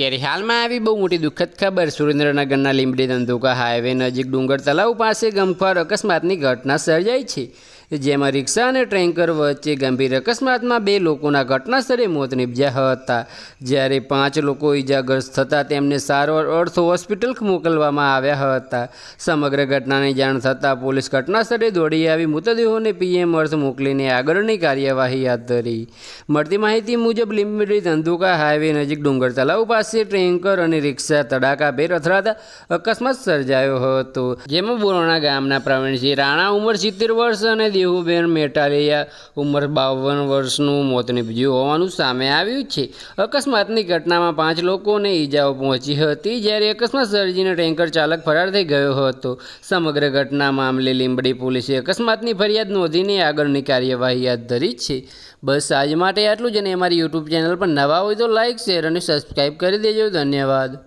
ત્યારે હાલમાં આવી બહુ મોટી દુઃખદ ખબર. સુરેન્દ્રનગરના લીંબડી ધંધુકા હાઈવે નજીક ડુંગર તલાવ પાસે ગમખ્વાર અકસ્માતની ઘટના સર્જાઈ છે. જેમાં રિક્ષા અને ટ્રેન્કર વચ્ચે ગંભીર અકસ્માતમાં બે લોકોના ઘટના સ્થળે મોત નીપજ્યા હતા. જ્યારે પાંચ લોકો ઈજાગ્રસ્ત થતાં તેમને સારવાર અર્થ હોસ્પિટલ મોકલવામાં આવ્યા હતા. સમગ્ર ઘટનાની જાણ થતાં પોલીસ ઘટના સ્થળે દોડી આવી. મૃતદેહોને પીએમ અર્થ મોકલીને આગળની કાર્યવાહી હાથ ધરી. મળતી માહિતી મુજબ લીંબડી ધંધુકા હાઈવે નજીક ડુંગર તલાવ પાસે ટ્રેન્કર અને રિક્ષા તડાકાભેર અથડાતા અકસ્માત સર્જાયો હતો. જેમાં બોરણા ગામના પ્રવીણસિંહ રાણા ઉંમર સિત્તેર વર્ષ અને દેવુબેન મેટાલિયા ઉંમર બાવન વર્ષનું મોત નીપજ્યું હોવાનું સામે આવ્યું છે. અકસ્માતની ઘટનામાં પાંચ લોકોને ઈજાઓ પહોંચી હતી જ્યારે અકસ્માત સર્જીને ટેન્કર ચાલક ફરાર થઈ ગયો હતો. સમગ્ર ઘટના મામલે લીંબડી પોલીસે અકસ્માતની ફરિયાદ નોંધીને આગળની કાર્યવાહી હાથ ધરી છે. બસ આજ માટે આટલું જ અને અમારી યુટ્યુબ ચેનલ પર નવા હોય તો લાઇક શેર અને સબસ્ક્રાઈબ કરી દેજો ધન્યવાદ.